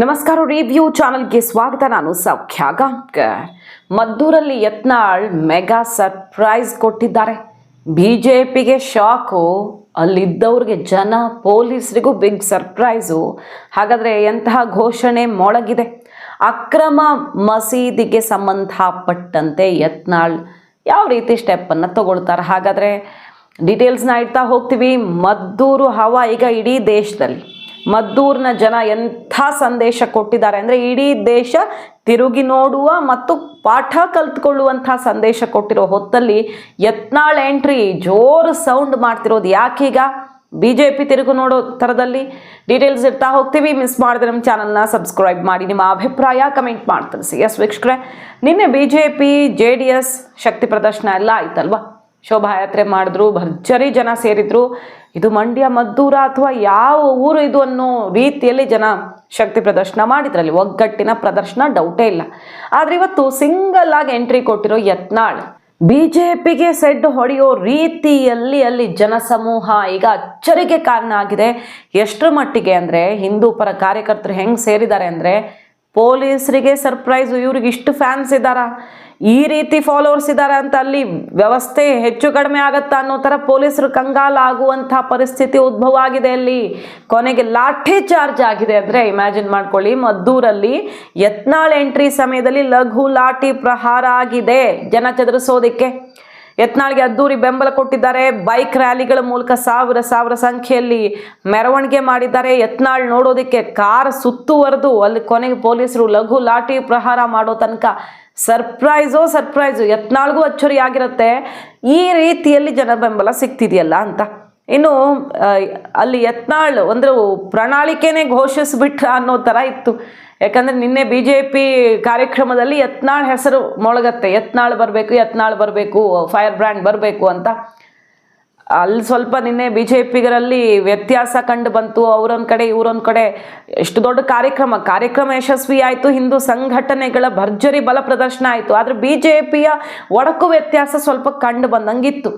ನಮಸ್ಕಾರ ರಿವ್ಯೂ ಚಾನಲ್ಗೆ ಸ್ವಾಗತ. ನಾನು ಸೌಖ್ಯ ಗಾಂಕರ್ ಮದ್ದೂರಲ್ಲಿ ಯತ್ನಾಳ್ ಮೆಗಾ ಸರ್ಪ್ರೈಸ್ ಕೊಟ್ಟಿದ್ದಾರೆ. ಬಿಜೆಪಿಗೆ ಶಾಕು. ಅಲ್ಲಿದ್ದವ್ರಿಗೆ ಜನ, ಪೊಲೀಸರಿಗೂ ಬಿಗ್ ಸರ್ಪ್ರೈಸು. ಹಾಗಾದರೆ ಎಂತಹ ಘೋಷಣೆ ಮೊಳಗಿದೆ? ಅಕ್ರಮ ಮಸೀದಿಗೆ ಸಂಬಂಧಪಟ್ಟಂತೆ ಯತ್ನಾಳ್ ಯಾವ ರೀತಿ ಸ್ಟೆಪ್ಪನ್ನು ತಗೊಳ್ತಾರೆ? ಹಾಗಾದರೆ ಡೀಟೇಲ್ಸ್ನ ಇಡ್ತಾ ಹೋಗ್ತೀವಿ. ಮದ್ದೂರು ಹವಾ ಈಗ ಇಡೀ ದೇಶದಲ್ಲಿ. ಮದ್ದೂರಿನ ಜನ ಎಂಥ ಸಂದೇಶ ಕೊಟ್ಟಿದ್ದಾರೆ ಅಂದರೆ ಇಡೀ ದೇಶ ತಿರುಗಿ ನೋಡುವ ಮತ್ತು ಪಾಠ ಕಲ್ತ್ಕೊಳ್ಳುವಂಥ ಸಂದೇಶ ಕೊಟ್ಟಿರೋ ಹೊತ್ತಲ್ಲಿ ಯತ್ನಾಳ್ ಎಂಟ್ರಿ ಜೋರು ಸೌಂಡ್ ಮಾಡ್ತಿರೋದು. ಯಾಕೀಗ ಬಿ ಜೆ ಪಿ ತಿರುಗು ನೋಡೋ ಥರದಲ್ಲಿ ಡೀಟೇಲ್ಸ್ ಇರ್ತಾ ಹೋಗ್ತೀವಿ. ಮಿಸ್ ಮಾಡಿದ್ರೆ ನಮ್ಮ ಚಾನಲ್ನ ಸಬ್ಸ್ಕ್ರೈಬ್ ಮಾಡಿ. ನಿಮ್ಮ ಅಭಿಪ್ರಾಯ ಕಮೆಂಟ್ ಮಾಡಿ ತಿಳಿಸಿ ಎಸ್ ವೀಕ್ಷಕರೇ, ನಿನ್ನೆ B J P J D S ಶಕ್ತಿ ಪ್ರದರ್ಶನ ಎಲ್ಲ ಆಯ್ತಲ್ವಾ? ಶೋಭಾಯಾತ್ರೆ ಮಾಡಿದ್ರು, ಭರ್ಜರಿ ಜನ ಸೇರಿದ್ರು. ಇದು ಮಂಡ್ಯ ಮದ್ದೂರ ಅಥವಾ ಯಾವ ಊರು ಇದು ಅನ್ನೋ ರೀತಿಯಲ್ಲಿ ಜನ ಶಕ್ತಿ ಪ್ರದರ್ಶನ ಮಾಡಿದ್ರಲ್ಲಿ. ಒಗ್ಗಟ್ಟಿನ ಪ್ರದರ್ಶನ ಡೌಟೇ ಇಲ್ಲ. ಆದ್ರೆ ಇವತ್ತು ಸಿಂಗಲ್ ಆಗಿ ಎಂಟ್ರಿ ಕೊಟ್ಟಿರೋ ಯತ್ನಾಳ್, ಬಿಜೆಪಿಗೆ ಸೆಡ್ ಹೊಡೆಯೋ ರೀತಿಯಲ್ಲಿ ಅಲ್ಲಿ ಜನಸಮೂಹ ಈಗ ಅಚ್ಚರಿಗೆ ಕಾರಣ ಆಗಿದೆ. ಎಷ್ಟರ ಮಟ್ಟಿಗೆ ಅಂದ್ರೆ, ಹಿಂದೂ ಪರ ಕಾರ್ಯಕರ್ತರು ಹೆಂಗ್ ಸೇರಿದ್ದಾರೆ ಅಂದ್ರೆ, ಪೊಲೀಸರಿಗೆ ಸರ್ಪ್ರೈಸ್ ಇವ್ರಿಗೆ ಇಷ್ಟು ಫ್ಯಾನ್ಸ್ ಇದ್ದಾರಾ? ಈ ರೀತಿ ಫಾಲೋವರ್ಸ್ ಇದ್ದಾರೆ ಅಂತ ಅಲ್ಲಿ ವ್ಯವಸ್ಥೆ ಹೆಚ್ಚು ಕಡಿಮೆ ಆಗತ್ತಾ ಅನ್ನೋ ಥರ ಪೊಲೀಸರು ಕಂಗಾಲಾಗುವಂಥ ಪರಿಸ್ಥಿತಿ ಉದ್ಭವ ಆಗಿದೆ ಅಲ್ಲಿ. ಕೊನೆಗೆ ಲಾಠಿ ಚಾರ್ಜ್ ಆಗಿದೆ ಅಂದರೆ ಇಮ್ಯಾಜಿನ್ ಮಾಡ್ಕೊಳ್ಳಿ, ಮದ್ದೂರಲ್ಲಿ ಯತ್ನಾಳ್ ಎಂಟ್ರಿ ಸಮಯದಲ್ಲಿ ಲಘು ಲಾಠಿ ಪ್ರಹಾರ ಆಗಿದೆ. ಜನ ಚದುರಿಸೋದಿಕ್ಕೆ ಯತ್ನಾಳ್ಗೆ ಅದ್ದೂರಿ ಬೆಂಬಲ ಕೊಟ್ಟಿದ್ದಾರೆ. ಬೈಕ್ ರ್ಯಾಲಿಗಳ ಮೂಲಕ ಸಾವಿರ ಸಾವಿರ ಸಂಖ್ಯೆಯಲ್ಲಿ ಮೆರವಣಿಗೆ ಮಾಡಿದ್ದಾರೆ. ಯತ್ನಾಳ್ ನೋಡೋದಕ್ಕೆ ಕಾರ್ ಸುತ್ತುವರೆದು. ಅಲ್ಲಿ ಕೊನೆಗೆ ಪೊಲೀಸರು ಲಘು ಲಾಠಿ ಪ್ರಹಾರ ಮಾಡೋ ತನಕ ಸರ್ಪ್ರೈಸೋ ಸರ್ಪ್ರೈಸು ಎತ್ನಾಳ್ಗೂ ಅಚ್ಚರಿ ಆಗಿರುತ್ತೆ ಈ ರೀತಿಯಲ್ಲಿ ಜನ ಬೆಂಬಲ ಸಿಗ್ತಿದೆಯಲ್ಲ ಅಂತ. ಇನ್ನು ಅಲ್ಲಿ ಯತ್ನಾಳ್ ಅಂದರೆ ಪ್ರಣಾಳಿಕೆನೇ ಘೋಷಿಸ್ಬಿಟ್ರ ಅನ್ನೋ ಥರ ಇತ್ತು. ಯಾಕಂದ್ರೆ ನಿನ್ನೆ ಬಿ ಜೆ ಪಿ ಕಾರ್ಯಕ್ರಮದಲ್ಲಿ ಯತ್ನಾಳ್ ಹೆಸರು ಮೊಳಗತ್ತೆ. ಯತ್ನಾಳ್ ಬರಬೇಕು ಯತ್ನಾಳ್ ಬರಬೇಕು ಫೈರ್ ಬ್ರ್ಯಾಂಡ್ ಬರಬೇಕು ಅಂತ. ಅಲ್ಲಿ ಸ್ವಲ್ಪ ನಿನ್ನೆ ಬಿ ಜೆ ಪಿಗರಲ್ಲಿ ವ್ಯತ್ಯಾಸ ಕಂಡು ಬಂತು. ಅವರೊಂದು ಕಡೆ, ಇವರೊಂದು ಕಡೆ ಎಷ್ಟು ದೊಡ್ಡ ಕಾರ್ಯಕ್ರಮ. ಕಾರ್ಯಕ್ರಮ ಯಶಸ್ವಿ ಆಯಿತು ಹಿಂದೂ ಸಂಘಟನೆಗಳ ಭರ್ಜರಿ ಬಲ ಪ್ರದರ್ಶನ ಆಯಿತು. ಆದರೆ ಬಿ ಜೆ ಪಿಯ ಒಡಕು ವ್ಯತ್ಯಾಸ ಸ್ವಲ್ಪ ಕಂಡು ಬಂದಂಗಿತ್ತು.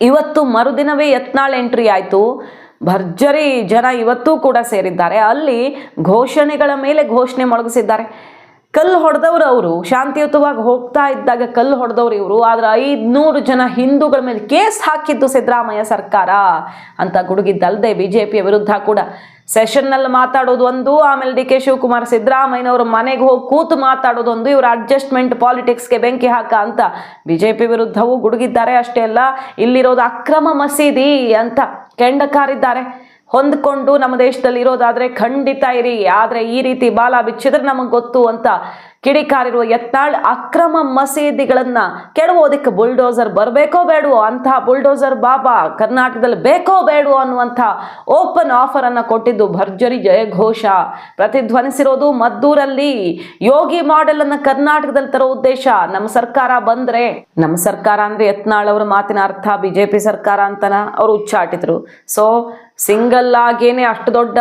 ಇವತ್ತು ಮರುದಿನವೇ ಯತ್ನಾಳ್ ಎಂಟ್ರಿ ಆಯಿತು. ಭರ್ಜರಿ ಜನ ಇವತ್ತೂ ಕೂಡ ಸೇರಿದ್ದಾರೆ. ಅಲ್ಲಿ ಘೋಷಣೆಗಳ ಮೇಲೆ ಘೋಷಣೆ ಮೊಳಗಿಸಿದ್ದಾರೆ. ಕಲ್ಲು ಹೊಡೆದವ್ರು ಅವರು, ಶಾಂತಿಯುತವಾಗಿ ಹೋಗ್ತಾ ಇದ್ದಾಗ ಕಲ್ಲು ಹೊಡೆದವ್ರು ಇವರು, ಆದ್ರೆ ಐದ್ನೂರು ಜನ ಹಿಂದೂಗಳ ಮೇಲೆ ಕೇಸ್ ಹಾಕಿದ್ದು ಸಿದ್ದರಾಮಯ್ಯ ಸರ್ಕಾರ ಅಂತ ಗುಡುಗಿದ್ದಲ್ಲದೆ ಬಿ ವಿರುದ್ಧ ಕೂಡ. ಸೆಷನ್ನಲ್ಲಿ ಮಾತಾಡೋದು ಒಂದು, ಆಮೇಲೆ ಡಿ ಕೆ ಶಿವಕುಮಾರ್ ಸಿದ್ದರಾಮಯ್ಯನವ್ರ ಮನೆಗೆ ಹೋಗಿ ಕೂತು ಮಾತಾಡೋದು ಒಂದು, ಇವರ ಅಡ್ಜಸ್ಟ್ಮೆಂಟ್ ಪಾಲಿಟಿಕ್ಸ್ಗೆ ಬೆಂಕಿ ಹಾಕ ಅಂತ ಬಿ ಜೆ ಪಿ ವಿರುದ್ಧವೂ ಗುಡುಗಿದ್ದಾರೆ ಅಷ್ಟೇ ಅಲ್ಲ, ಇಲ್ಲಿರೋದು ಅಕ್ರಮ ಮಸೀದಿ ಅಂತ ಕೆಂಡ ಕಾರಿದ್ದಾರೆ ಹೊಂದ್ಕೊಂಡು ನಮ್ಮ ದೇಶದಲ್ಲಿ ಇರೋದಾದ್ರೆ ಖಂಡಿತ ಇರಿ. ಆದ್ರೆ ಈ ರೀತಿ ಬಾಲ ಬಿಚ್ಚಿದ್ರೆ ನಮಗೆ ಗೊತ್ತು ಅಂತ ಕಿಡಿಕಾರಿರುವ ಯತ್ನಾಳ್ ಅಕ್ರಮ ಮಸೀದಿಗಳನ್ನ ಕೆಡವೋದಕ್ಕೆ ಬುಲ್ಡೋಸರ್ ಬರಬೇಕೋ ಬೇಡವೋ ಅಂತಹ ಬುಲ್ಡೋಸರ್ ಬಾಬಾ ಕರ್ನಾಟಕದಲ್ಲಿ ಬೇಕೋ ಬೇಡವೋ ಅನ್ನುವಂಥ ಓಪನ್ ಆಫರ್ ಅನ್ನು ಕೊಟ್ಟಿದ್ದು ಭರ್ಜರಿ ಜಯಘೋಷ. ಪ್ರತಿಧ್ವನಿಸಿರೋದು ಮದ್ದೂರಲ್ಲಿ. ಯೋಗಿ ಮಾಡೆಲ್ ಅನ್ನು ಕರ್ನಾಟಕದಲ್ಲಿ ತರೋ ಉದ್ದೇಶ. ನಮ್ಮ ಸರ್ಕಾರ ಬಂದ್ರೆ, ನಮ್ಮ ಸರ್ಕಾರ ಅಂದ್ರೆ ಯತ್ನಾಳ್ ಅವರ ಮಾತಿನ ಅರ್ಥ, ಬಿಜೆಪಿ ಸರ್ಕಾರ ಅಂತನ ಅವರು ಉಚ್ಚಾಟಿದ್ರು. ಸೊ ಸಿಂಗಲ್ ಆಗೇನೆ ಅಷ್ಟು ದೊಡ್ಡ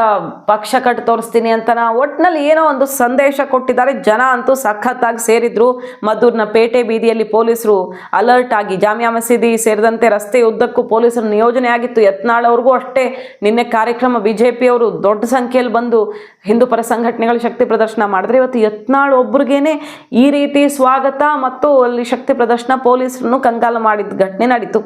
ಪಕ್ಷ ಕಟ್ಟು ತೋರಿಸ್ತೀನಿ ಅಂತನ ಒಟ್ನಲ್ಲಿ ಏನೋ ಒಂದು ಸಂದೇಶ ಕೊಟ್ಟಿದ್ದಾರೆ ಜನ ಅಂತೂ ಸಖತ್ತಾಗಿ ಸೇರಿದ್ರು. ಮದ್ದೂರಿನ ಪೇಟೆ ಬೀದಿಯಲ್ಲಿ ಪೊಲೀಸರು ಅಲರ್ಟ್ ಆಗಿ ಜಾಮಿಯಾ ಮಸೀದಿ ಸೇರಿದಂತೆ ರಸ್ತೆ ಉದ್ದಕ್ಕೂ ಪೊಲೀಸರ ನಿಯೋಜನೆ ಆಗಿತ್ತು. ಯತ್ನಾಳ್ ಅವ್ರಿಗೂ ಅಷ್ಟೇ. ನಿನ್ನೆ ಕಾರ್ಯಕ್ರಮ ಬಿಜೆಪಿ ಅವರು ದೊಡ್ಡ ಸಂಖ್ಯೆಯಲ್ಲಿ ಬಂದು ಹಿಂದೂ ಪರ ಸಂಘಟನೆಗಳು ಶಕ್ತಿ ಪ್ರದರ್ಶನ ಮಾಡಿದ್ರೆ. ಇವತ್ತು ಯತ್ನಾಳ್ ಒಬ್ರಿಗೇನೆ ಈ ರೀತಿ ಸ್ವಾಗತ ಮತ್ತು ಅಲ್ಲಿ ಶಕ್ತಿ ಪ್ರದರ್ಶನ ಪೊಲೀಸರನ್ನು ಕಂಗಾಲ ಮಾಡಿದ ಘಟನೆ ನಡೀತು.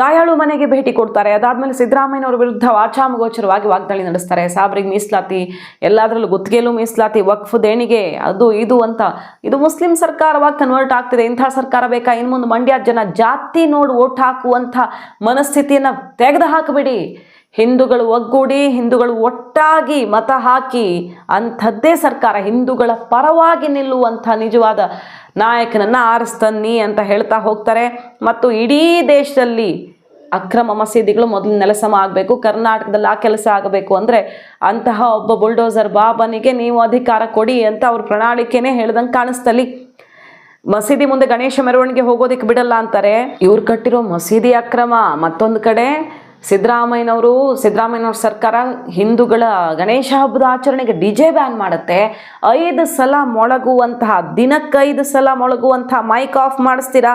ಗಾಯಾಳು ಮನೆಗೆ ಭೇಟಿ ಕೊಡ್ತಾರೆ. ಅದಾದ್ಮೇಲೆ ಸಿದ್ದರಾಮಯ್ಯನವರ ವಿರುದ್ಧ ವಾಚಾಮಗೋಚರವಾಗಿ ವಾಗ್ದಾಳಿ ನಡೆಸ್ತಾರೆ. ಸಾಬ್ರಿಗೆ ಮೀಸಲಾತಿ, ಎಲ್ಲದರಲ್ಲೂ ಗುತ್ತಿಗೆಲೂ ಮೀಸಲಾತಿ, ವಕ್ಫ್ ದೇಣಿಗೆ, ಅದು ಇದು ಅಂತ. ಇದು ಮುಸ್ಲಿಂ ಸರ್ಕಾರವಾಗಿ ಕನ್ವರ್ಟ್ ಆಗ್ತಿದೆ. ಇಂಥ ಸರ್ಕಾರ ಬೇಕಾ? ಇನ್ನು ಮುಂದೆ ಮಂಡ್ಯ ಜನ ಜಾತಿ ನೋಡಿ ಓಟ್ ಹಾಕುವಂಥ ಮನಸ್ಥಿತಿಯನ್ನ ತೆಗೆದು ಹಾಕಬೇಡಿ ಹಿಂದೂಗಳು ಒಗ್ಗೂಡಿ, ಹಿಂದೂಗಳು ಒಟ್ಟಾಗಿ ಮತ ಹಾಕಿ ಅಂಥದ್ದೇ ಸರ್ಕಾರ. ಹಿಂದೂಗಳ ಪರವಾಗಿ ನಿಲ್ಲುವಂಥ ನಿಜವಾದ ನಾಯಕನನ್ನ ಆರಿಸ್ತನ್ನಿ ಅಂತ ಹೇಳ್ತಾ ಹೋಗ್ತಾರೆ. ಮತ್ತು ಇಡೀ ದೇಶದಲ್ಲಿ ಅಕ್ರಮ ಮಸೀದಿಗಳು ಮೊದಲು ನೆಲಸಮ ಆಗಬೇಕು, ಕರ್ನಾಟಕದಲ್ಲಿ ಆ ಕೆಲಸ ಆಗಬೇಕು ಅಂದರೆ ಅಂತಹ ಒಬ್ಬ ಬುಲ್ಡೋಸರ್ ಬಾಬನಿಗೆ ನೀವು ಅಧಿಕಾರ ಕೊಡಿ ಅಂತ ಅವ್ರ ಪ್ರಣಾಳಿಕೆನೇ ಹೇಳ್ದಂಗೆ ಕಾಣಿಸ್ತಲಿ ಮಸೀದಿ ಮುಂದೆ ಗಣೇಶ ಮೆರವಣಿಗೆ ಹೋಗೋದಕ್ಕೆ ಬಿಡಲ್ಲ ಅಂತಾರೆ. ಇವ್ರು ಕಟ್ಟಿರೋ ಮಸೀದಿ ಅಕ್ರಮ. ಮತ್ತೊಂದು ಕಡೆ ಸಿದ್ದರಾಮಯ್ಯನವರು, ಸಿದ್ದರಾಮಯ್ಯನವ್ರ ಸರ್ಕಾರ ಹಿಂದೂಗಳ ಗಣೇಶ ಹಬ್ಬದ ಆಚರಣೆಗೆ ಡಿ ಜೆ ಬ್ಯಾನ್ ಮಾಡುತ್ತೆ. ಐದು ಸಲ ಮೊಳಗುವಂತಹ ದಿನಕ್ಕೈದು ಸಲ ಮೊಳಗುವಂತಹ ಮೈಕ್ ಆಫ್ ಮಾಡಿಸ್ತೀರಾ?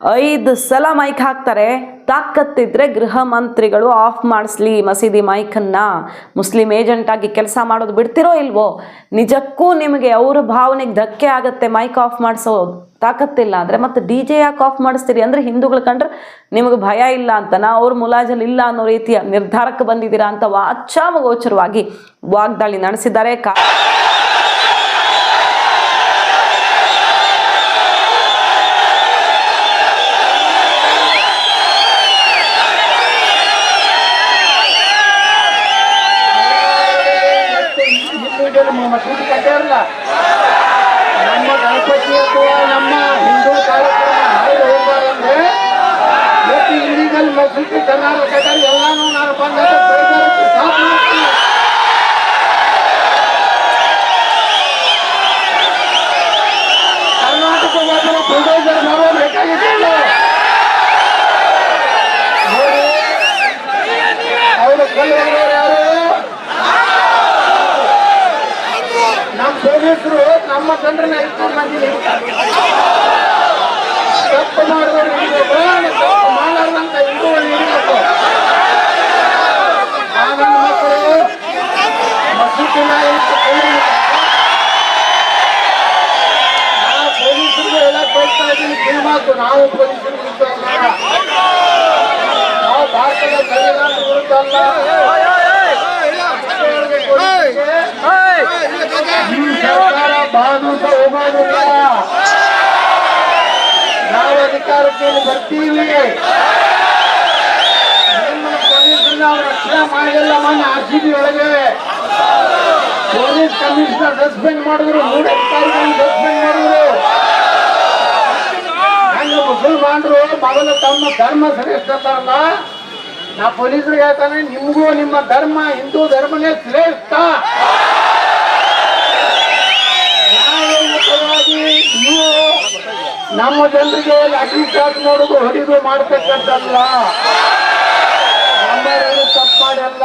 ಐದು ಸಲ ಮೈಕ್ ಹಾಕ್ತಾರೆ. ತಾಕತ್ತಿದ್ರೆ ಗೃಹ ಮಂತ್ರಿಗಳು ಆಫ್ ಮಾಡಿಸ್ಲಿ ಮಸೀದಿ ಮೈಕನ್ನ. ಮುಸ್ಲಿಂ ಏಜೆಂಟ್ ಆಗಿ ಕೆಲಸ ಮಾಡೋದು ಬಿಡ್ತಿರೋ ಇಲ್ವೋ? ನಿಜಕ್ಕೂ ನಿಮಗೆ ಅವ್ರ ಭಾವನೆಗೆ ಧಕ್ಕೆ ಆಗುತ್ತೆ ಮೈಕ್ ಆಫ್ ಮಾಡಿಸೋ ತಾಕತ್ತಿಲ್ಲ ಅಂದರೆ. ಮತ್ತೆ ಡಿ ಜೆ ಯಾಕೆ ಆಫ್ ಮಾಡಿಸ್ತೀರಿ ಅಂದರೆ ಹಿಂದೂಗಳು ಕಂಡ್ರೆ ನಿಮಗೆ ಭಯ ಇಲ್ಲ ಅಂತನಾ? ಅವ್ರ ಮುಲಾಜಲ್ ಇಲ್ಲ ಅನ್ನೋ ರೀತಿಯ ನಿರ್ಧಾರಕ್ಕೆ ಬಂದಿದ್ದೀರಾ ಅಂತ ವಾಚಾಮಗೋಚರವಾಗಿ ವಾಗ್ದಾಳಿ ನಡೆಸಿದ್ದಾರೆ ಕಾ ಮಸೂದಿ ಕರ್ನಾಟಕ ನಾನು ಬಂದ ಕರ್ನಾಟಕ ಬೇಕಾಗಿದ್ದಿಲ್ಲ ಅವರು ಯಾರು ನಮ್ಮ ಪೊಲೀಸರು ನಮ್ಮ ಜನರನ್ನ ಇಟ್ಕೊಂಡು ಬಂದಿದ್ದೀವಿ ತಪ್ಪು ಮಾಡಿದವರು ತಪ್ಪು ಮಾಡಲಾರ್ದಂತ ಹಿಂದೂಗಳು ಹಿಡಿಬೇಕು ಆ ನನ್ನ ಮಕ್ಕಳು ಮಸೂತಿನ ಇಟ್ಟು ಕೊಂಡ್ಬಿಡ್ತಾರೆ. ನಾ ಪೊಲೀಸರಿಗೆ ನಾವು ಪೊಲೀಸರ ನಾವು ಭಾರತದ ಅಲ್ಲ. ಸರ್ಕಾರ ಬಾಧೂತ ಹೋಗೋದಿಲ್ಲ. ನಾವು ಅಧಿಕಾರಕ್ಕೆ ಬರ್ತೀವಿ? ನಿಮ್ಮ ಪೊಲೀಸರನ್ನ ರಕ್ಷಣೆ ಮಾಡಿಲ್ಲ ಮೊನ್ನೆ ಆರ್ ಸಿ ಬಿ ಒಳಗೆ. ಪೊಲೀಸ್ ಕಮಿಷನರ್ ಸಸ್ಪೆಂಡ್ ಮಾಡಿದ್ರು ಸಸ್ಪೆಂಡ್ ಮಾಡಿದ್ರು. ನನ್ನ ಮುಸಲ್ಮಾನರು ಮೊದಲು ತಮ್ಮ ಧರ್ಮ ಶ್ರೇಷ್ಠ ಅಂತಾರಲ್ಲ ನಾ ಪೊಲೀಸರಿಗೆ ಹೇಳ್ತಾನೆ, ನಿಮಗೂ ನಿಮ್ಮ ಧರ್ಮ, ಹಿಂದೂ ಧರ್ಮನೇ ಶ್ರೇಷ್ಠ. ನೀವು ನಮ್ಮ ಜನರಿಗೆ ಲಾಠಿ ಚಾರ್ಜ್ ಮಾಡೋದು ಹೊಡಿದು ಮಾಡ್ತಕ್ಕಂಥಲ್ಲ ನಮ್ಮ ತಪ್ಪು ಮಾಡಲ್ಲ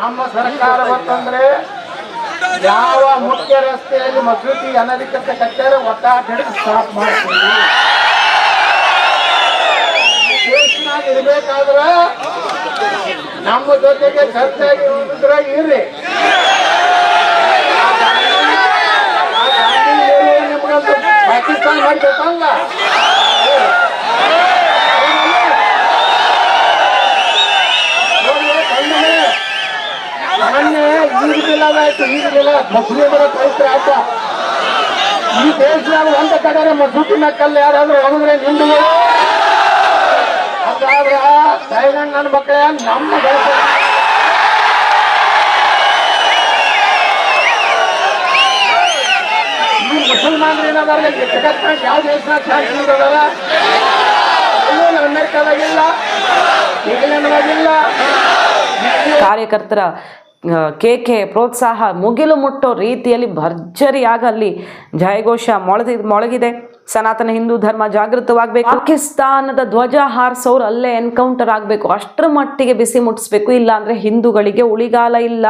ನಮ್ಮ ಸರ್ಕಾರ ಬಂತಂದ್ರೆ ಯಾವ ಮುಖ್ಯ ರಸ್ತೆಯಲ್ಲಿ ಮಸೂತಿ ಅನಧಿಕೃತ ಕಟ್ಟರೆ ಹಿಡಿದು ಸ್ಟಾಪ್ ಮಾಡ್ತೀವಿ. ಇರ್ಬೇಕಾದ್ರ ನಮ್ಮ ಜೊತೆಗೆ ಚರ್ಚೆ ಹೋಗಿದ್ರೆ ಇರ್ರಿ ಆ ಗಾಂಧಿ ಹೇಳುವ ನಿಮ್ಗಂತೂ ಪಾಕಿಸ್ತಾನ ಮಾಡ್ಬೇಕಲ್ಲ ನೋಡಿ, ಕಣ್ಣಲ್ಲಿ ಮೊನ್ನೆ ಈಗ ಬಿಲ್ಲ ಮುಸ್ಲಿಮರ ಪವಿತ್ರ ಹಬ್ಬ ಈ ದೇಶದಾಗ ಒಂದ ಕಡೆ ಮಸೂತಿನ ಕಲ್ಲು ಯಾರಾದ್ರೂ ಹೋಗಿದ್ರೆ ನಿಂದು ಅದಾದ್ರ ಥೈಲ್ಯಾಂಡ್ ನನ್ನ ಮಕ್ಕಳೇ, ನಮ್ಮ ದೇಶ. ಈ ಏನಾದ್ರೆ ಯಾವ ದೇಶನಾಗ ಶಾಂತಿ ಇನ್ನೂ ಅಮೆರಿಕದಾಗಿಲ್ಲ ಕಾರ್ಯಕರ್ತರ ಕೇಕೆ ಪ್ರೋತ್ಸಾಹ ಮುಗಿಲು ಮುಟ್ಟೋ ರೀತಿಯಲ್ಲಿ ಭರ್ಜರಿಯಾಗಿ ಅಲ್ಲಿ ಜಯಘೋಷ ಮೊಳದಿ, ಮೊಳಗಿದೆ. ಸನಾತನ ಹಿಂದೂ ಧರ್ಮ ಜಾಗೃತವಾಗಬೇಕು. ಪಾಕಿಸ್ತಾನದ ಧ್ವಜ ಹಾರಿಸೋರು ಅಲ್ಲೇ ಎನ್ಕೌಂಟರ್ ಆಗಬೇಕು. ಅಷ್ಟರ ಮಟ್ಟಿಗೆ ಬಿಸಿ ಮುಟ್ಟಿಸ್ಬೇಕು ಇಲ್ಲ ಅಂದರೆ ಹಿಂದೂಗಳಿಗೆ ಉಳಿಗಾಲ ಇಲ್ಲ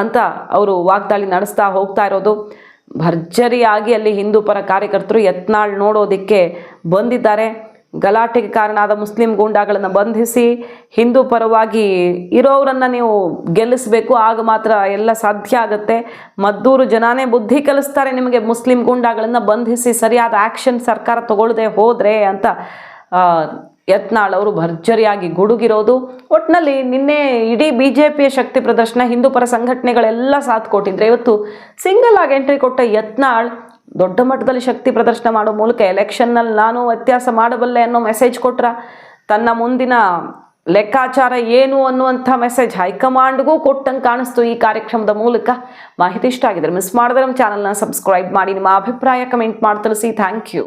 ಅಂತ ಅವರು ವಾಗ್ದಾಳಿ ನಡೆಸ್ತಾ ಹೋಗ್ತಾ ಇರೋದು. ಭರ್ಜರಿಯಾಗಿ ಅಲ್ಲಿ ಹಿಂದೂ ಪರ ಕಾರ್ಯಕರ್ತರು ಯತ್ನಾಳ್ ನೋಡೋದಕ್ಕೆ ಬಂದಿದ್ದಾರೆ. ಗಲಾಟೆಗೆ ಕಾರಣ ಆದ ಮುಸ್ಲಿಂ ಗೂಂಡಾಗಳನ್ನು ಬಂಧಿಸಿ ಹಿಂದೂ ಪರವಾಗಿ ಇರೋರನ್ನು ನೀವು ಗೆಲ್ಲಿಸಬೇಕು, ಆಗ ಮಾತ್ರ ಎಲ್ಲ ಸಾಧ್ಯ ಆಗುತ್ತೆ. ಮದ್ದೂರು ಜನಾನೇ ಬುದ್ಧಿ ಕಲಿಸ್ತಾರೆ ನಿಮಗೆ ಮುಸ್ಲಿಂ ಗೂಂಡಾಗಳನ್ನು ಬಂಧಿಸಿ ಸರಿಯಾದ ಆ್ಯಕ್ಷನ್ ಸರ್ಕಾರ ತಗೊಳ್ಳದೆ ಹೋದರೆ ಅಂತ ಯತ್ನಾಳ್ ಅವರು ಭರ್ಜರಿಯಾಗಿ ಗುಡುಗಿರೋದು. ಒಟ್ಟಿನಲ್ಲಿ ನಿನ್ನೆ ಇಡೀ ಬಿ ಜೆ ಪಿಯ ಶಕ್ತಿ ಪ್ರದರ್ಶನ, ಹಿಂದೂ ಪರ ಸಂಘಟನೆಗಳೆಲ್ಲ ಸಾಥ್ ಕೊಟ್ಟಿದ್ರೆ ಇವತ್ತು ಸಿಂಗಲ್ ಆಗಿ ಎಂಟ್ರಿ ಕೊಟ್ಟ ಯತ್ನಾಳ್ ದೊಡ್ಡ ಮಟ್ಟದಲ್ಲಿ ಶಕ್ತಿ ಪ್ರದರ್ಶನ ಮಾಡೋ ಮೂಲಕ ಎಲೆಕ್ಷನ್ನಲ್ಲಿ ನಾನು ವ್ಯತ್ಯಾಸ ಮಾಡಬಲ್ಲೆ ಅನ್ನೋ ಮೆಸೇಜ್ ಕೊಟ್ರ, ತನ್ನ ಮುಂದಿನ ಲೆಕ್ಕಾಚಾರ ಏನು ಅನ್ನುವಂಥ ಮೆಸೇಜ್ ಹೈಕಮಾಂಡ್ಗೂ ಕೊಟ್ಟಂಗೆ ಕಾಣಿಸ್ತು ಈ ಕಾರ್ಯಕ್ರಮದ ಮೂಲಕ. ಮಾಹಿತಿ ಇಷ್ಟ ಆಗಿದ್ರೆ ಮಿಸ್ ಮಾಡಿದ್ರೆ ನಮ್ಮ ಚಾನಲ್ನ ಸಬ್ಸ್ಕ್ರೈಬ್ ಮಾಡಿ, ನಿಮ್ಮ ಅಭಿಪ್ರಾಯ ಕಮೆಂಟ್ ಮಾಡಿ ತಿಳಿಸಿ. Thank you